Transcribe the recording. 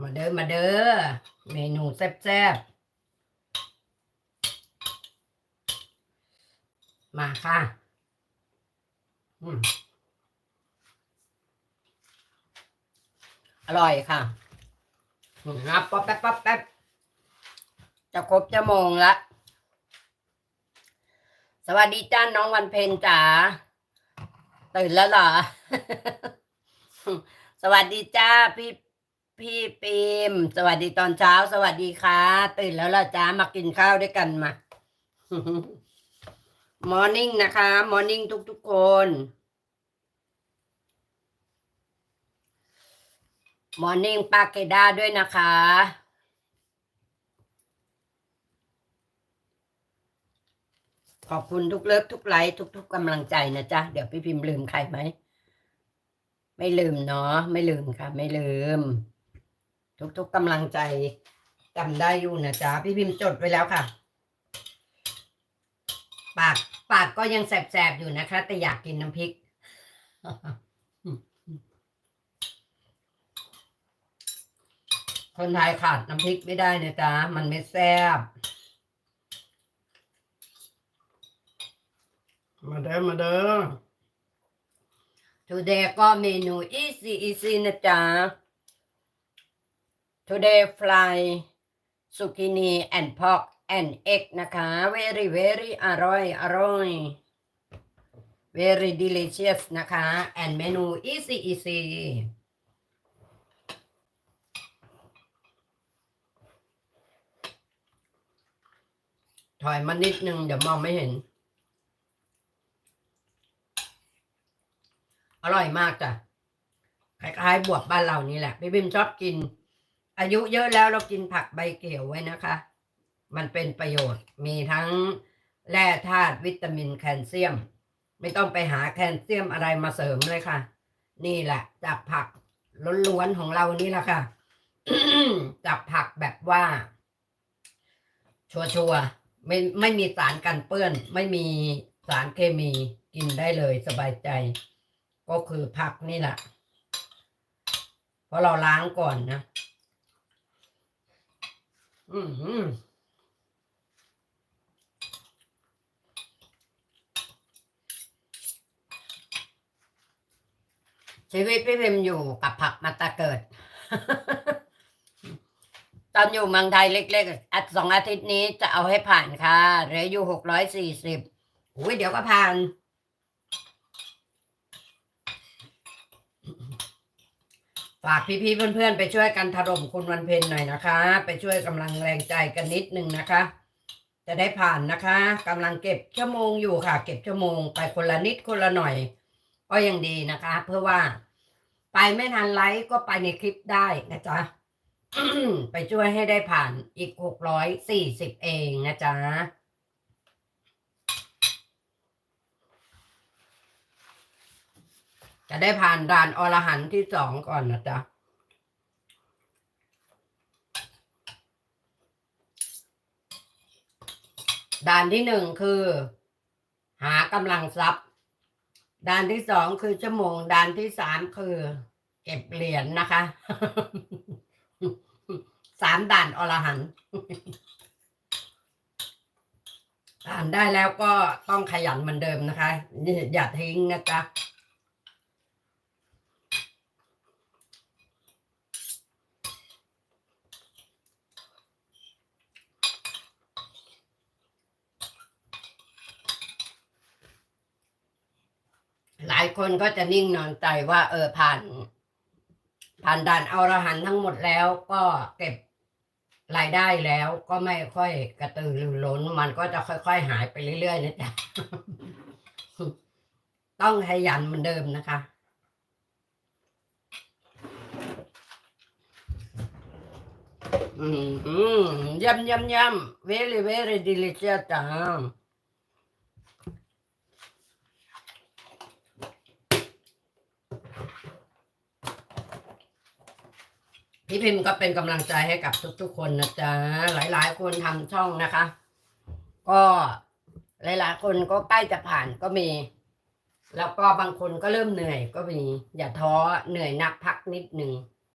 มาเด้อมาเด้อเมนูแซ่บๆ มาค่ะ อร่อยค่ะนับป๊อปแป๊บป๊อปแป๊บจะครบจะโมงละ สวัสดีจ้าน้องวันเพ็ญจ๋าตื่นแล้วเหรอ สวัสดีจ้าพี่ พี่ปิมสวัสดีตอนเช้า สวัสดีค่ะ ตื่นแล้วล่ะจ้ามากินข้าวด้วยกันมามอร์นิ่งนะคะ มอร์นิ่งทุกๆคน มอร์นิ่งปาเกด้าด้วยนะคะ ขอบคุณทุกเลิฟทุกไลค์ทุก ๆกำลังใจนะจ๊ะ เดี๋ยวพี่พิมพ์ลืมใครไหม ไม่ลืมเนาะ ไม่ลืมค่ะ ไม่ลืม ทุกๆกำลังใจจำได้อยู่นะจ๊ะพี่พิมพ์จดไว้แล้วค่ะ ปากปากก็ยังแสบๆอยู่นะคะ แต่อยากกินน้ำพริก คนไทยขาดน้ำพริกไม่ได้นะจ๊ะมันไม่แซ่บมาเด้อมาเด้อ Today ก็เมนู easy easy นะจ๊ะ Today fry zucchini and pork and egg นะคะ very very อร่อยอร่อย very delicious นะคะ and เมนู easy easy ถอยมานิดนึงเดี๋ยวมองไม่เห็น อร่อยมากจ้ะคล้ายๆบวบบ้านเรานี่แหละ พี่บิมชอบกิน อายุเยอะแล้วเรากินผักใบเขียวไว้นะคะ มันเป็นประโยชน์ มีทั้งแร่ธาตุวิตามินแคลเซียม ไม่ต้องไปหาแคลเซียมอะไรมาเสริมเลยค่ะ นี่แหละ จากผักล้วนๆของเรานี่แหละค่ะ จากผักแบบว่า ชัวร์ๆไม่ไม่มีสารกันเปื้อน ไม่มีสารเคมีกินได้เลยสบายใจ ก็คือผักนี่แหละเพราะเราล้างก่อนนะ อืมชีวิตพี่พิมอยู่กับผักมาตาเกิด ตอนอยู่เมืองไทยเล็กๆอัดสองอาทิตย์นี้จะเอาให้ผ่านค่ะเหลืออยู่หกร้อยสี่สิบอุ้ยเดี๋ยวก็ผ่าน ฝากพี่ๆเพื่อนๆ ไปช่วยกันถล่มคุณวันเพ็ญหน่อยนะคะ ไปช่วยกำลังแรงใจกันนิดนึงนะคะ จะได้ผ่านนะคะกำลังเก็บชั่วโมงอยู่ค่ะ เก็บชั่วโมงไปคนละนิดคนละหน่อยก็ยังดีนะคะ เพื่อว่า ไปไม่ทันไลฟ์ก็ไปในคลิปได้นะจ๊ะไปช่วยให้ได้ผ่านอีกหกร้อยสี่สิบเองนะจ๊ะ จะได้ผ่านด่านอรหันต์ที่สองก่อนนะจ๊ะด่านที่หนึ่งคือ หากำลังทรัพย์ ด่านที่สองคือชั่วโมง ด่านที่สามคือ เก็บเหรียญนะคะสามด่านอรหันต์อ่านได้แล้วก็ต้องขยันเหมือนเดิมนะคะ อย่าทิ้งนะจ๊ะายคนก็จะนิ่งนอนใจว่า เออผ่าน ผ่านด่านอรหันทั้งหมดแล้วก็เก็บรายได้แล้วก็ไม่ค่อยกระตือรือร้น มันก็จะค่อย ๆ หายไปเรื่อยๆนะจ๊ะต้องขยันเหมือนเดิมนะคะ อืมอืมยำยำยำ very very delicious จ้า พี่พิมพ์ก็เป็นกำลังใจให้กับทุกๆคนนะจ๊ะ หลายๆ คนทำช่องนะคะ ก็หลายๆ คนก็ใกล้จะผ่านก็มี แล้วก็บางคนก็เริ่มเหนื่อยก็มี อย่าท้อเหนื่อยนักพักนิดหนึ่ง